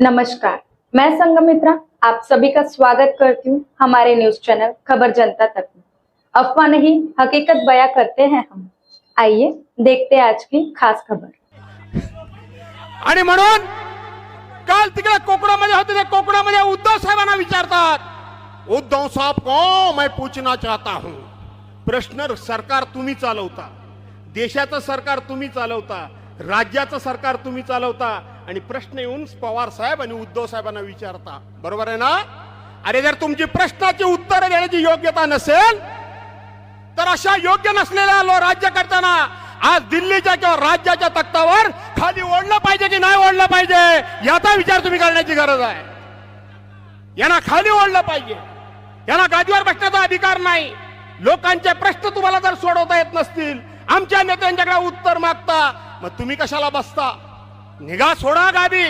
नमस्कार. मैं संगमित्रा आप सभी का स्वागत करती हूँ हमारे न्यूज चैनल खबर जनता तक में। अफवाह नहीं हकीकत बयां करते हैं हम। आइए देखते हैं आज की खास खबर। आणि म्हणून काल तिकडे कोकणामध्ये होते ते कोकणामध्ये उद्धव साहेबांना विचारतात उद्धव साहेब को मैं पूछना चाहता हूँ. प्रश्न सरकार तुम्ही चालवता देशाचं सरकार तुम्ही चालवता राज्याचं सरकार तुम्ही चालवता आणि प्रश्न येऊन पवार साहेब आणि उद्धव साहेबांना विचारता. बरोबर आहे ना? अरे जर तुमची प्रश्नाची उत्तरं देण्याची योग्यता नसेल तर अशा योग्य नसलेल्या लो करताना आज दिल्लीच्या किंवा राज्याच्या तख्तावर खाली ओढलं पाहिजे की नाही ओढलं पाहिजे याचा विचार तुम्ही करण्याची गरज आहे. यांना खाली ओढलं पाहिजे. यांना गादीवर बसण्याचा अधिकार नाही. लोकांचे प्रश्न तुम्हाला जर सोडवता येत नसतील आमच्या नेत्यांच्याकडे उत्तर मागता मग तुम्ही कशाला बसता? निघा सोडा गादी.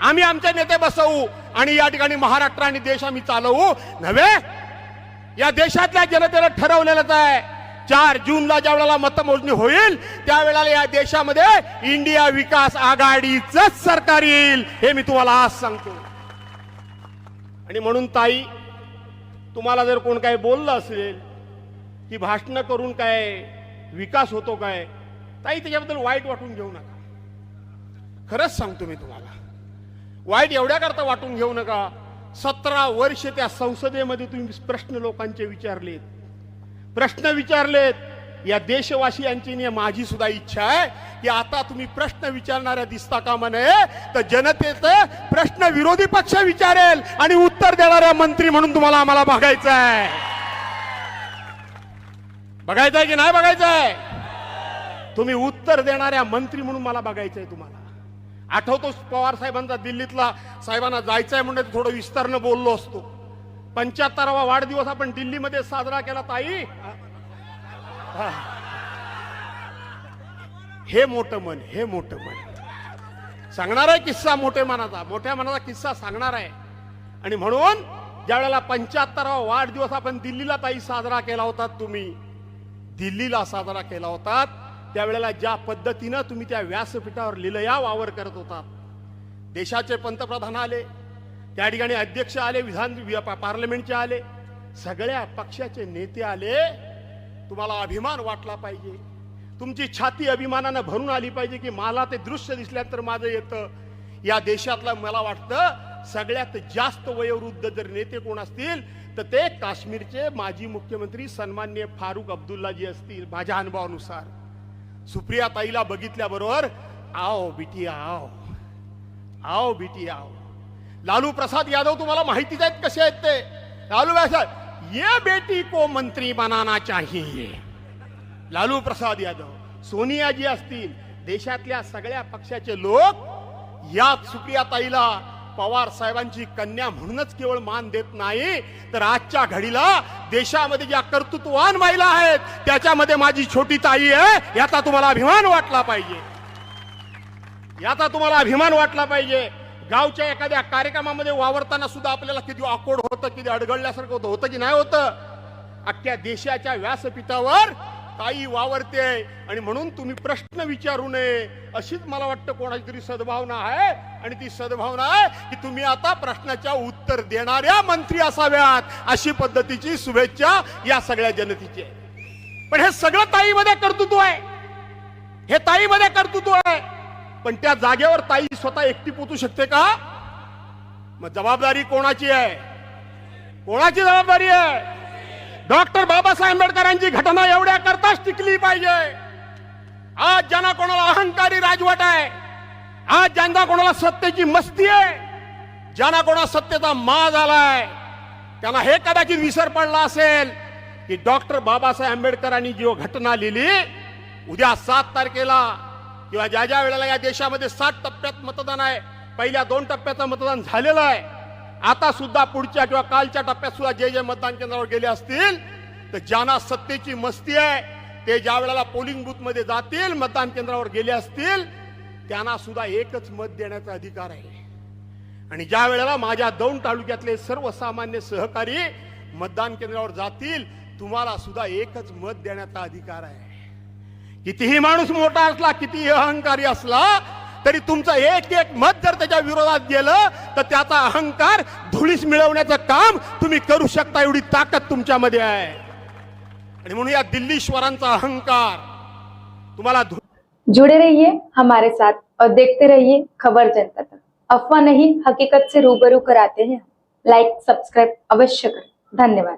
आम्ही आमचे नेते बसवू आणि या ठिकाणी महाराष्ट्र आणि देश आम्ही चालवू. नव्हे? या देशातल्या जनतेला ठरवलेलंच आहे. चार जूनला ज्या वेळेला मतमोजणी होईल त्यावेळेला या देशामध्ये इंडिया विकास आघाडीच सरकार येईल हे मी तुम्हाला आज सांगतो. आणि म्हणून ताई तुम्हाला जर कोण काय बोललं असेल की भाषण करून काय विकास होतो काय ताई त्याच्याबद्दल वाईट वाटून घेऊ नका. खरंच सांगतो मी तुम्हाला. वाईट एवढ्याकरता वाटून घेऊ नका. सतरा वर्ष त्या संसदेमध्ये तुम्ही प्रश्न लोकांचे विचारलेत. प्रश्न विचारलेत. या देशवासियांची माझी सुद्धा इच्छा आहे की आता तुम्ही प्रश्न विचारणाऱ्या दिसता कामा नये तर जनतेचं प्रश्न विरोधी पक्ष विचारेल आणि उत्तर देणाऱ्या मंत्री म्हणून तुम्हाला आम्हाला बघायचं आहे. बघायचं आहे की नाही बघायचं आहे? तुम्ही उत्तर देणाऱ्या मंत्री म्हणून मला बघायचंय तुम्हाला. आठवतोच पवार साहेबांचा दिल्लीतला साहेबांना जायचं आहे म्हणजे थोडं विस्तारनं बोललो असतो. पंच्याहत्तरावा वाढदिवस आपण दिल्लीमध्ये साजरा केला ताई. हे मोठं मन हे मोठं मन. सांगणार आहे किस्सा मोठे मनाचा मोठ्या मनाचा किस्सा सांगणार आहे. आणि म्हणून ज्या वेळेला पंच्याहत्तरावा वाढदिवस आपण दिल्लीला ताई साजरा केला होता तुम्ही दिल्लीला साजरा केला होता त्यावेळेला ज्या पद्धतीनं तुम्ही त्या व्यासपीठावर लिलया वावर करत होता देशाचे पंतप्रधान आले त्या ठिकाणी अध्यक्ष आले विधान पार्लमेंटचे आले सगळ्या पक्षाचे नेते आले तुम्हाला अभिमान वाटला पाहिजे. तुमची छाती अभिमानानं भरून आली पाहिजे की मला ते दृश्य दिसल्यानंतर माझं येतं. या देशातलं मला वाटतं सगळ्यात जास्त वयोवृद्ध जर नेते कोण असतील तर ते काश्मीरचे माजी मुख्यमंत्री सन्मान्य फारुख अब्दुल्लाजी असतील माझ्या अनुभवानुसार. सुप्रिया ताईला बघितल्याबरोबर आओ बिटी आओ आओ बिटी आओ. लालू प्रसाद यादव तुम्हाला माहितीच आहेत कसे आहेत ते? लालू प्रसाद ये बेटी को मंत्री बनाना चाहिए. लालू प्रसाद यादव सोनिया जी असतील देशातल्या सगळ्या पक्षाचे लोक या सुप्रिया ताईला पवार साहेबांची कन्या म्हणूनच केवळ मान देत नाही तर आजच्या घडीला देशामध्ये ज्या कर्तृत्ववान महिला आहेत त्याच्यामध्ये माझी छोटी ताई आहे याचा तुम्हाला अभिमान वाटला पाहिजे. याचा तुम्हाला अभिमान वाटला पाहिजे. गावच्या एखाद्या कार्यक्रमामध्ये वावरताना सुद्धा आपल्याला किती ऑकवर्ड होतं किती अडगळल्यासारखं होतं होतं की नाही होतं? अख्ख्या देशाच्या व्यासपीठावर ताई वावरते आणि म्हणून तुम्ही प्रश्न विचारू नये. अशीच मला वाटतं कोणाची तरी सद्भावना आहे. आणि ती सद्भावना आहे की तुम्ही आता प्रश्नाच्या उत्तर देणाऱ्या मंत्री असाव्यात अशी पद्धतीची शुभेच्छा या सगळ्या जनतेची आहे. पण हे सगळं ताईमध्ये कर्तृत्व आहे. हे ताईमध्ये कर्तृत्व आहे. पण त्या जागेवर ताई स्वतः एकटी पोचू शकते का? मग जबाबदारी कोणाची आहे? कोणाची जबाबदारी आहे? डॉक्टर बाबासाहेब आंबेडकरांची घटना एवढ्या करताच टिकली पाहिजे. आज ज्यांना कोणाला अहंकारी राजवट आहे आज ज्यांना कोणाला सत्तेची मस्ती आहे ज्यांना कोणा सत्तेचा मा झालाय त्यांना हे कदाचित विसर पडला असेल की डॉक्टर बाबासाहेब आंबेडकरांनी जी घटना लिहिली उद्या सात तारखेला किंवा ज्या ज्या वेळेला या देशामध्ये सात टप्प्यात मतदान आहे पहिल्या दोन टप्प्याचं मतदान झालेलं आहे आता सुद्धा पुढच्या किंवा कालच्या टप्प्यात सुद्धा जे जे मतदान केंद्रावर गेले असतील तर ज्यांना सत्तेची मस्ती आहे ते ज्या वेळेला पोलिंग बूथमध्ये जातील मतदान केंद्रावर गेले असतील त्यांना सुद्धा एकच मत देण्याचा अधिकार आहे. आणि ज्या वेळेला माझ्या दौंड तालुक्यातले सर्वसामान्य सहकारी मतदान केंद्रावर जातील तुम्हाला सुद्धा एकच मत देण्याचा अधिकार आहे. कितीही माणूस मोठा असला कितीही अहंकारी असला तरी तुमचं एक एक मत जर त्याच्या विरोधात गेलं तर त्याचा अहंकार धुळीस मिळवण्याचं काम तुम्ही करू शकता एवढी ताकद तुमच्यामध्ये आहे. आणि म्हणून या दिल्लीश्वरांचा अहंकार तुम्हाला जुड़े रहिए हमारे साथ और देखते रहिए खबर जनता तक. अफवाह नहीं हकीकत से रूबरू कराते हैं लाइक सब्सक्राइब अवश्य करें. धन्यवाद.